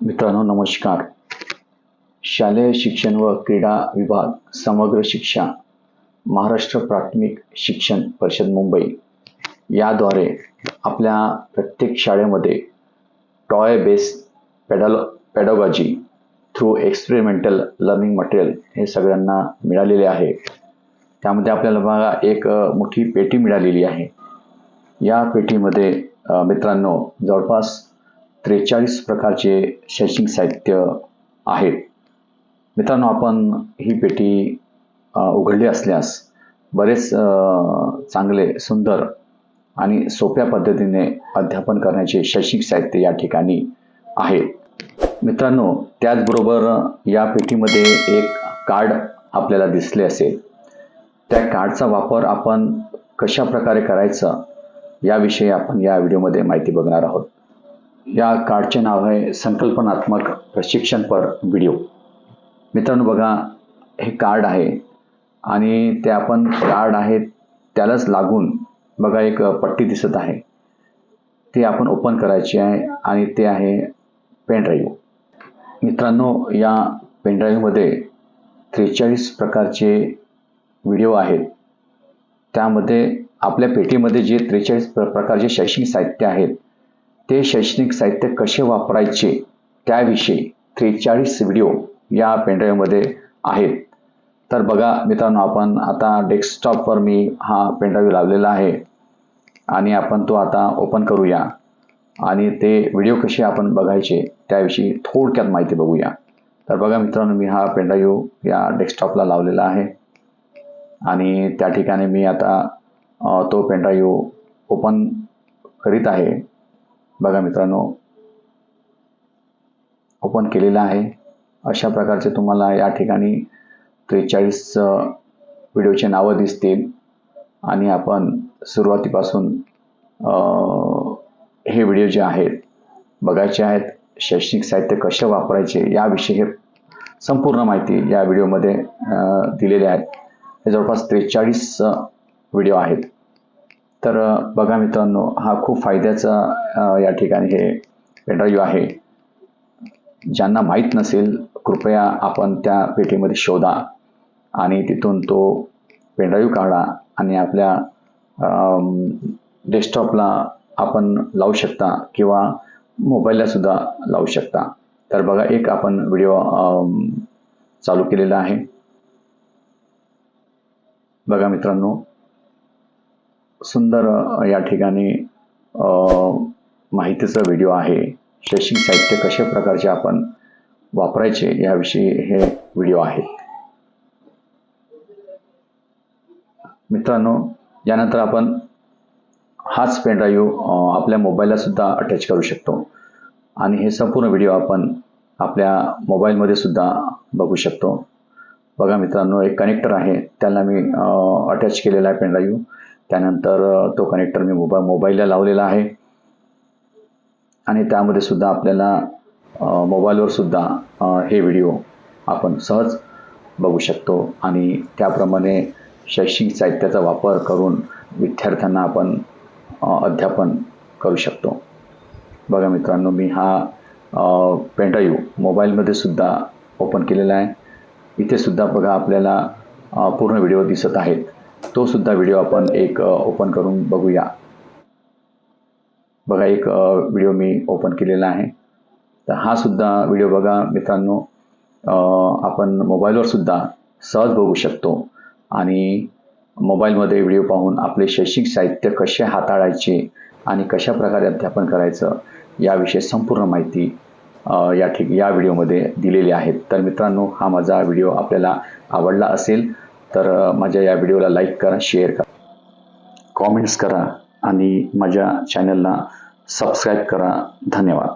मित्रांनो नमस्कार. शालेय शिक्षण व क्रीडा विभाग समग्र शिक्षा महाराष्ट्र प्राथमिक शिक्षण परिषद मुंबई याद्वारे आपल्या प्रत्येक शाळेमध्ये toy based pedal pedagogy through experimental learning material हे सगळ्यांना मिळालेले आहे. त्यामध्ये आपल्याला बघा एक मोठी पेटी मिळालेली आहे. या पेटीमध्ये मित्रांनो जवळपास त्रेचाळीस प्रकारचे शैक्षणिक साहित्य आहेत. मित्रांनो आपण ही पेटी उघडली असल्यास बरेच चांगले सुंदर आणि सोप्या पद्धतीने अध्यापन करण्याचे शैक्षणिक साहित्य या ठिकाणी आहे. मित्रांनो त्याचबरोबर या पेटीमध्ये एक कार्ड आपल्याला दिसले असेल. त्या कार्डचा वापर आपण कशा प्रकारे करायचा याविषयी आपण या व्हिडिओमध्ये माहिती बघणार आहोत. या कार्डचे नाव आहे संकल्पनात्मक प्रशिक्षणपर व्हिडिओ. मित्रांनो बघा हे कार्ड आहे आणि ते आपण कार्ड आहे त्यालाच लागून बघा एक पट्टी दिसत आहे. ती आपण ओपन करायची आहे आणि ते आहे पेनड्राईव्ह. मित्रांनो या पेनड्राईव्हमध्ये त्रेचाळीस प्रकारचे व्हिडिओ आहेत. त्यामध्ये आपल्या पेटीमध्ये जे त्रेचाळीस प्र प्रकारचे शैक्षणिक साहित्य आहेत ते शैक्षणिक साहित्य कसे वापरायचे त्याविषयी त्रेचाळीस व्हिडिओ या पेनड्राईव्हमध्ये आहेत. तर बघा मित्रांनो आपण आता डेस्कटॉपवर मी हा पेनड्राईव्ह लावलेला आहे आणि आपण तो आता ओपन करूया. आणि ते व्हिडिओ कसे आपण बघायचे त्याविषयी थोडक्यात माहिती बघूया. तर बघा मित्रांनो मी हा पेनड्राईव्ह या डेस्कटॉपला लावलेला आहे. आणि त्या ठिकाणी मी आता तो पेनड्राईव्ह ओपन करीत आहे. बघा मित्रांनो ओपन केलेला आहे. अशा प्रकारचे तुम्हाला या ठिकाणी त्रेचाळीस व्हिडिओचे नावं दिसतील. आणि आपण सुरुवातीपासून हे व्हिडिओ जे आहेत बघायचे आहेत शैक्षणिक साहित्य कसे वापरायचे याविषयी हे संपूर्ण माहिती या व्हिडिओमध्ये दिलेली आहेत हे जवळपास त्रेचाळीस व्हिडिओ आहेत. तर बघा मित्रांनो हा खूप फायद्याचा या ठिकाणी हे पेनड्राईव्ह आहे. ज्यांना माहीत नसेल कृपया आपण त्या पेटीमध्ये शोधा आणि तिथून तो पेनड्राईव्ह काढा आणि आपल्या डेस्कटॉपला आपण लावू शकता किंवा मोबाईलला सुद्धा लावू शकता. तर बघा एक आपण व्हिडिओ चालू केलेला आहे. बघा मित्रांनो सुंदर या ठिकाणी माहितीचा व्हिडिओ आहे. शैक्षणिक साहित्य कशा प्रकारचे आपण वापरायचे याविषयी हे व्हिडिओ आहेत मित्रांनो यानंतर आपण हाच पेन ड्राईव्ह आपल्या मोबाईलला सुद्धा अटॅच करू शकतो. आणि हे संपूर्ण व्हिडिओ आपण आपल्या मोबाईलमध्ये सुद्धा बघू शकतो. बघा मित्रांनो एक कनेक्टर आहे. त्याला मी अटॅच केलेला आहे पेन ड्राईव्ह. त्यानंतर तो कनेक्टर मी मोबा मोबाईलला लावलेला आहे. आणि त्यामध्ये सुद्धा आपल्याला मोबाईलवर सुद्धा हे व्हिडिओ आपण सहज बघू शकतो. आणि त्याप्रमाणे शैक्षणिक साहित्याचा वापर करून विद्यार्थ्यांना आपण अध्यापन करू शकतो. बघा मित्रांनो मी हा पेनड्राईव्ह मोबाईलमध्ये सुद्धा ओपन केलेला आहे. इथे सुद्धा बघा आपल्याला पूर्ण व्हिडिओ दिसत आहेत. तो सुद्धा व्हिडिओ आपण एक ओपन करून बघूया. बघा एक व्हिडिओ मी ओपन केलेला आहे. तर हा सुद्धा व्हिडिओ बघा मित्रांनो. आपण मोबाईलवर सुद्धा सहज बघू शकतो. आणि मोबाईलमध्ये व्हिडिओ पाहून आपले शैक्षणिक साहित्य कसे हाताळायचे आणि कशा प्रकारे अध्यापन करायचं याविषयी संपूर्ण माहिती या ठिक या व्हिडिओमध्ये दिलेली आहे. तर मित्रांनो हा माझा व्हिडिओ आपल्याला आवडला असेल तर माझ्या या व्हिडिओला लाईक करा शेअर करा कॉमेंट्स करा आणि माझ्या चॅनलला सबस्क्राईब करा. धन्यवाद.